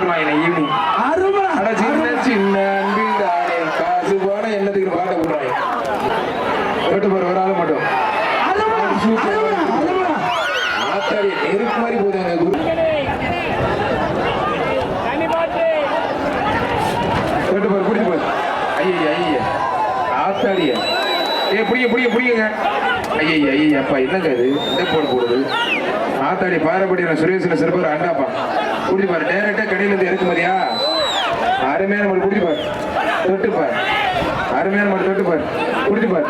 போட்டுருவாங்க இன்னைக்கு ஈவினிங் அருமை. சின்ன சின்ன அன்பில் தானே காசு போன என்னத்துக்கு பாட்ட போடுறாங்க போட்டு போற ஒரு ஆள் மட்டும். ஆத்தாடி நெருப்பு மாதிரி போகுது எங்க குரு. போட்டு போற குடி போய் ஐயா ஐயா ஆத்தாடிய. ஏ புடிங்க புடிங்க புடிங்க ஐயா ஐயா அப்பா என்னங்க இது? இந்த போடு போடுது. ஆத்தாடி பாரப்படி நான் சுரேஷில் சிறப்பாக அண்டாப்பா. குடி பாரு. கடையில இருந்து இறக்கு மாதிரியா அருமையான மாடு குடி பாரு. அருமையான மாடு தொட்டு பாரு.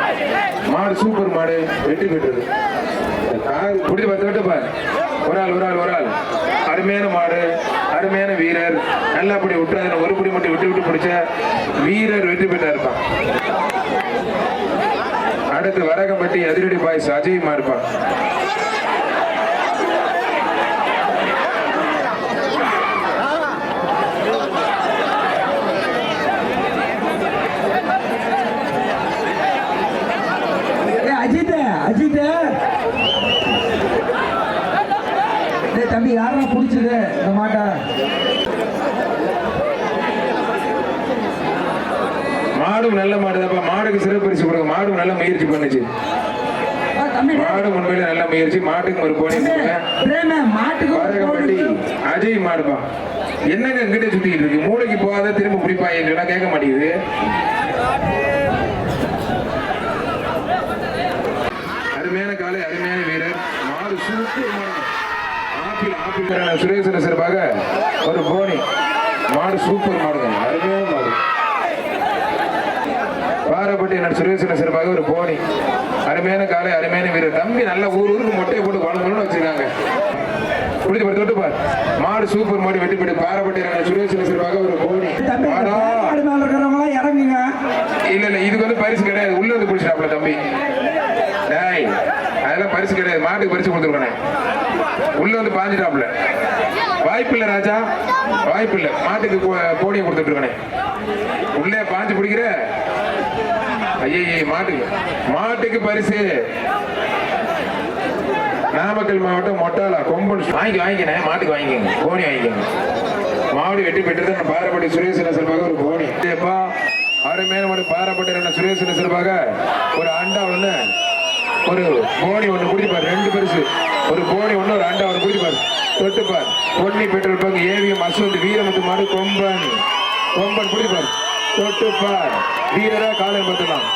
மாடு சூப்பர் மாடு. வெற்றி பெற்றது குடிச்சு பாரு ஒரு ஆள் ஒரு ஆள் ஒரு ஆள். அருமையான மாடு அருமையான வீரர். நல்லா அப்படி விட்டுறாது ஒரு குடி மட்டும் விட்டு விட்டு பிடிச்ச வீரர் வெற்றி பெற்றா இருப்பான். அடுத்து வரகம்பட்டி அதிரடி பாய்ஸ் அஜய்மா இருப்பான். மாடும் நல்ல மாடுதாப்பா மாடுக்கு சிறப்பு பரிசு கொடுங்க. மாடும் நல்ல முயற்சி பண்ணுச்சு. மாடு உண்மையில நல்ல முயற்சி. மாட்டுக்கு ஒரு போனி மாட்டுக்கு. அஜய் மாடுப்பா. என்னங்க எங்கிட்ட சுத்திட்டு இருக்கு? மூளைக்கு போகாத திரும்ப பிடிப்பாங்க சொன்னா கேட்க மாட்டேங்குது. அருமையான காலை அருமையான வீரர். மாடு சூப்பர் மாடு. Apple apple. சுரேசன சிறப்பாக ஒரு போனி மாடு சூப்பர் மாடுங்க. அருமையான மாடு பாரப்பட்டி என்ன சுரேசன சிறப்பாக ஒரு போனி. அருமையான காலை அருமையான வீரர். தம்பி நல்ல ஊர் ஊருக்கு மொட்டையை போட்டு குழந்தைன்னு வச்சிருக்காங்க. குடிச்சு பாரு தொட்டு பாரு. மாடு சூப்பர் மாடு வெட்டி போட்டு பாரப்பட்டி என்ன சுரேசன சிறப்பாக ஒரு போனி. இறங்குங்க. இல்ல இல்ல இதுக்கு வந்து பரிசு கிடையாது. உள்ள வந்து பிடிச்சிட்டாப்ல தம்பி. டேய் அதெல்லாம் பரிசு கிடையாது. மாட்டுக்கு பரிசு கொடுத்துருக்கேன். உள்ள வந்து பாஞ்சிட்டாப்ல வாய்ப்பு இல்ல ராஜா. வாய்ப்பு இல்ல. மாட்டுக்கு கோடியை கொடுத்துட்டு இருக்கேன். உள்ளே பாஞ்சு பிடிக்கிற ஐயே மாட்டுக்கு. மாட்டுக்கு பரிசு. நாமக்கல் மாவட்டம் மொட்டாலா கொம்பன் வாங்கி வாங்கிக்கினேன் மாட்டுக்கு வாங்கிக்கங்க. கோணி வாங்கிக்கோங்க. மாவடி வெட்டி பெற்றது பாரப்பட்டி சுரேசன சிறப்பாக ஒரு கோணி. ஏப்பா அருமையான மாடு பாரப்பட்டி என்ன சுரேசன சிறப்பாக ஒரு அண்டா ஒண்ணு ஒரு கோணி ஒண்ணு குடிப்பார் ரெண்டு பரிசு. ஒரு கோணி ஒண்ணு ஒரு அண்டா ஒண்ணு குடிப்பார். தொட்டுப்பார். Ponni petrol bunk AVM Ashwanth Veeramuthu மாடு கொம்பன். கொம்பன் குடிப்பார். தொட்டுப்பார். வீரரா காலை பார்த்துக்கலாம்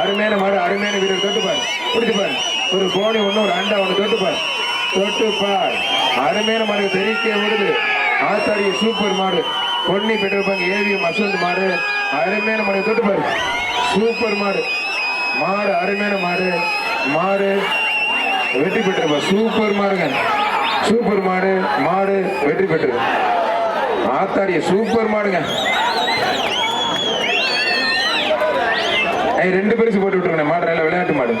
அருமையான மாடு அருமையான வீரர். தொட்டுப்பார். பிடிச்சுப்பார். ஒரு கோணி ஒன்று ஒரு அண்டா ஒன்று தொட்டுப்பார். தொட்டுப்பார். அருமையான மாடு தெரிவிக்க விடுது ஆத்தாரிய சூப்பர் மாடு. பொன்னி பெட்ரோல் பங்கு ஏவிஎம் மாடு. அருமையான மாடு தொட்டுப்பார். சூப்பர் மாடு. மாடு அருமையான மாடு. மாடு வெற்றி பெற்றிருப்பா சூப்பர் மாடுங்க. சூப்பர் மாடு மாடு வெற்றி பெற்று ஆத்தாரிய சூப்பர் மாடுங்க. ரெண்டு பரிசு போட்டு விட்டுருங்க மாடு நல்ல விளையாட்டு மாடு.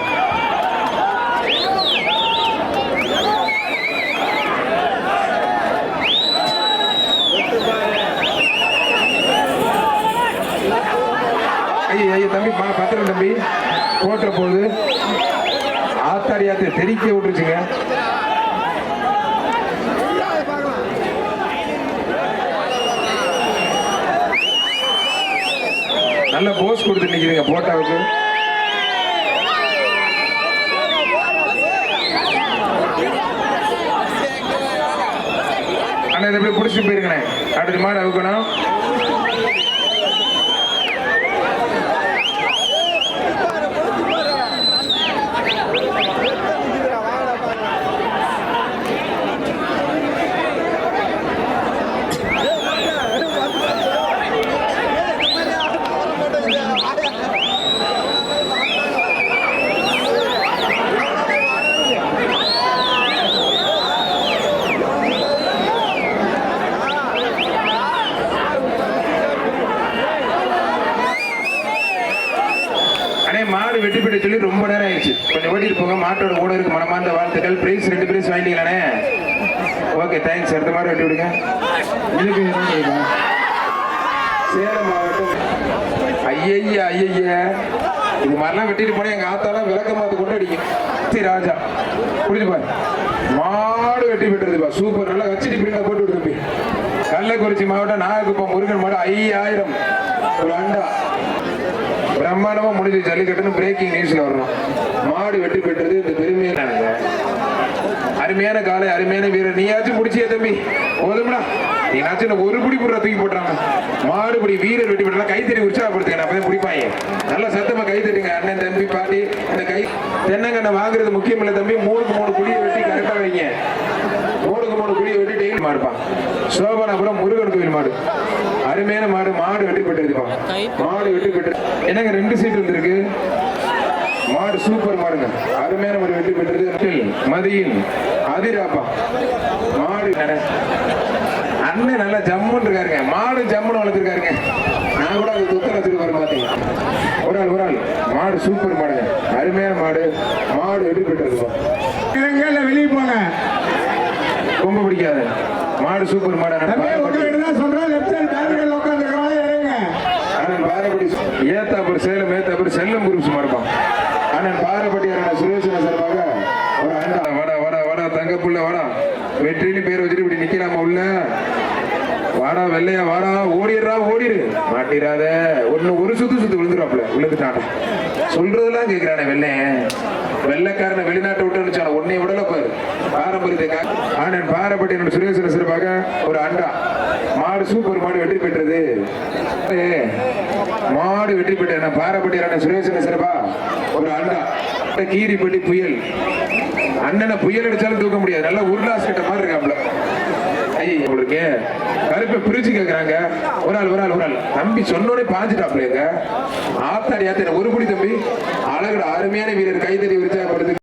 ஐயா ஐயோ தம்பி பா பத்திரம் தம்பி. போட்டுற போகுது ஆத்தாடி தெரிக்க விட்டுருச்சுங்க. நல்ல போஸ் கொடுத்து நிற்கிறீங்க போட்டாவுக்கு. அண்ணா இதை எப்படி பிடிச்சிட்டு போயிருக்கேன் அடுத்த மாதிரி அவுக்கணும் அண்ணே பெற்ற சொல்லி ரொம்ப நேரம் ஆயிடுச்சு. கொஞ்சம் ஓட்டிட்டு போங்க. மாட்டோட கூட இருக்கு. மனமார்ந்த வாழ்த்துக்கள். பிரைஸ் ரெண்டு பிரைஸ் வாங்கிட்டீங்களாண்ணே ஓகே தேங்க்ஸ் அடுத்த மாடு வெட்டி விடுங்க? சேலம் மாவட்டம். ஐயய்யா ஐயய்யா. இது மாதிரிலாம் வெட்டிட்டு போனா எங்க ஆத்தாலாம் விளக்க மாத்து கொண்டு அடிக்கும். சரி ராஜா புரிஞ்சு பாரு. மாடு வெட்டி விட்டுறதுப்பா சூப்பர் நல்லா வச்சுட்டு இப்படி போட்டு விடு தம்பி கள்ளக்குறிச்சி மாவட்டம் நாகக்குப்பம் முருகன் மாடு ஐயாயிரம். ஒரு அண்டா. பிரம்மாண்டமா முடிஞ்ச ஜல்லிக்கட்டுன்னு பிரேக்கிங் நியூஸ்ல வரணும். மாடு வெற்றி பெற்றது இந்த பெருமையான அருமையான காலை அருமையான வீரர். நீயாச்சும் முடிச்சிய தம்பி. போதும்டா. நீனாச்சும் ஒரு பிடி புடுற தூக்கி போட்டுறாங்க மாடு பிடி வீரர் வெட்டி விடலாம் கைத்தறி உற்சாகப்படுத்துங்க. அப்பதான் பிடிப்பாங்க நல்லா சத்தமா கை தட்டுங்க. அண்ணன் தம்பி பாட்டி இந்த கை. தென்னங்கண்ணை வாங்குறது முக்கியம் இல்லை தம்பி. மூணுக்கு மூணு குழியை வெட்டி கரெக்டா வைங்க. மூணுக்கு மூணு குழியை வெட்டி டெய்லி மாடுப்பான் சோபனாபுரம் முருகன் கோயில் மாடு. அருமையான மாடு மாடு வெட்டி பெற்றிருப்பா மாடு வெட்டி பெற்று என்னங்க ரெண்டு சீட் வந்திருக்கு மாடு சூப்பர் மாடுங்க. அருமையான மாடு வெற்றி பெற்றது மதியின் அதிராப்பா. மாடு நட- அண்ணன் நல்லா ஜம்முன்னு இருக்காருங்க. மாடு ஜம்முன்னு வளர்த்துருக்காருங்க. நான் கூட அது துத்தல வச்சிருக்காரு பாத்தீங்க ஒரு ஆள் ஒரு ஆள். மாடு சூப்பர் மாடுங்க. அருமையான மாடு. மாடு வெற்றி இறங்கல வெளியே போங்க. ரொம்ப பிடிக்காது. மாடு சூப்பர் மாடு அண்ணன் தம்பி பாரப்பட்டி. உங்ககிட்ட தான் சொல்றேன் லெஃப்ட் சைடு பேருங்கள் உட்காந்துக்கிறோம் இறங்க அண்ணன் ஏத்தாப்பூர் சேலம் ஏத்தாப்பூர் செல்லம் குரூப்ஸ் மாடுப்பான் அண்ணன் பாரப்பட்டி அண்ணன் சுரேஷன் சார்பாக ஒரு அண்டா வாடா வாடா வாடா தங்கப்புள்ள புள்ள வாடா. வெற்றின்னு பேர் வச்சுட்டு இப்படி நிக்கலாமா உள்ள? வாடா வெள்ளையா வாடா. ஓடிடுறா ஓடிடு. மாட்டிடாத. ஒன்னு ஒரு சுத்து சுத்து விழுந்துருவாப்ல விழுந்துட்டான் சொல்றதெல்லாம் கேட்கிறானே வெள்ளை. வெள்ளக்காரனை வெளிநாட்டை விட்டு அனுப்பிச்சான உன்னை விடல பாரு. பாரம்பரியத்தை கா- ஆனன் பாரப்பட்டி என்னோட சிறப்பாக ஒரு அண்டா. மாடு சூப்பர் மாடு வெற்றி பெற்றது. மாடு வெற்றி பெற்ற பாரப்பட்டியரான சுரேசன சிறப்பா? ஒரு அண்டா. கீரிப்பட்டி புயல். அண்ணனை புயல் அடிச்சாலும் தூக்க முடியாது. நல்லா உருளாஸ் மாதிரி கருப்பை பிரிச்சு கேக்குறாங்க. ஒரு ஆள் ஒரு ஆள் ஒரு ஆள். தம்பி சொன்னோடனே பாஞ்சிட்டாப்லங்க. ஆத்தாடி ஆத்தாடி. ஒரு குடி தம்பி. அழகுட அருமையான வீரர். கைதறி உற்சாகப்படுத்து